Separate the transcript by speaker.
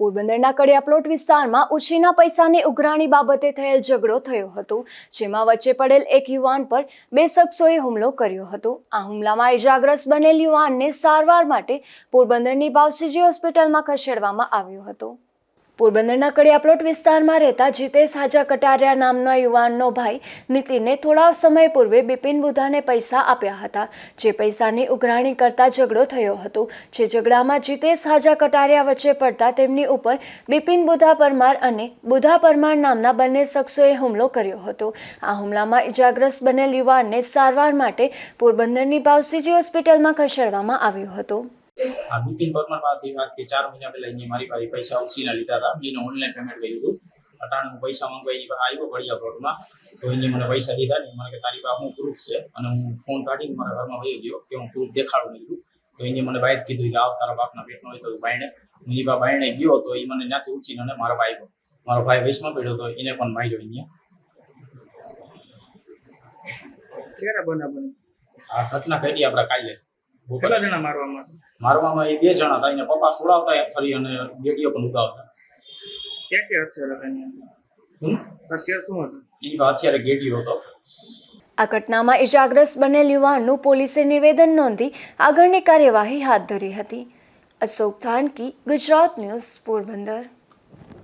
Speaker 1: પોરબંદરના કડિયાપ્લોટ વિસ્તારમાં ઉછીના પૈસાની ઉઘરાણી બાબતે થયેલ ઝઘડો થયો હતો, જેમાં વચ્ચે પડેલ એક યુવાન પર બે શખ્સોએ હુમલો કર્યો હતો. આ હુમલામાં ઇજાગ્રસ્ત બનેલ યુવાનને સારવાર માટે પોરબંદરની ભાવસીજી હોસ્પિટલમાં ખસેડવામાં આવ્યો હતો. પોરબંદરના કડિયાપ્લોટ વિસ્તારમાં રહેતા જીતેશ હાજા કટારિયા નામના યુવાનનો ભાઈ નીતિને થોડા સમય પૂર્વે બિપિન બુધાને પૈસા આપ્યા હતા. જે પૈસાની ઉઘરાણી કરતા ઝઘડો થયો હતો. જે ઝઘડામાં જીતેશ હાજા કટારિયા વચ્ચે પડતા તેમની ઉપર બિપિન બુધા પરમાર અને બુધા પરમાર નામના બંને શખ્સોએ હુમલો કર્યો હતો. આ હુમલામાં ઇજાગ્રસ્ત બનેલ યુવાનને સારવાર માટે પોરબંદરની ભાવસીજી હોસ્પિટલમાં ખસેડવામાં આવ્યો હતો.
Speaker 2: આ બિપિન પરમાર પાસેથી આજથી ચાર મહિના પહેલા અહીંયા મારી પાસે પૈસા ઉછીના લીધા હતા. એને ઓનલાઈન પેમેન્ટ કર્યું હતું. અટાણે હું પૈસા માંગવા એની પાસે આવ્યો ઘડિયા પ્લોટમાં તો એને મને પૈસા દીધા ને મને કે તારી પાસે હું પ્રૂફ છે અને હું ફોન કાઢીને મારા ઘરમાં વહી ગયો કે હું પ્રૂફ દેખાડું લીધું તો એને મને બહાર કીધું કે આવ તારા બાપના પેટનો હોય તો બાયણે. હું એની પાસે બાયણે ગયો તો એ મને ત્યાંથી ઉછીને અને મારો ભાઈ મારો ભાઈ વૈશમાં પડ્યો તો એને પણ માર્યો અહીંયા.
Speaker 3: ક્યારે બના બની
Speaker 2: આ ઘટના ઘટી આપણે કાલે.
Speaker 3: કેટલા જણા મારવામાં?
Speaker 2: મારવામાં એ બે જણા હતા. એને પપ્પા સુડાવતા ફરી અને બેટીઓ પણ ઉગાવતા.
Speaker 3: ક્યાં ક્યાં હથિયાર હતા એની
Speaker 2: અંદર?
Speaker 3: હથિયાર શું હતું?
Speaker 2: એ અત્યારે ગેટીઓ હતો.
Speaker 1: આ ઘટનામાં ઇજાગ્રસ્ત બનેલ યુવાનનું પોલીસે નિવેદન નોંધી આગળની કાર્યવાહી હાથ ધરી હતી. અશોક થાનકી ગુજરાત ન્યૂઝ પોરબંદર.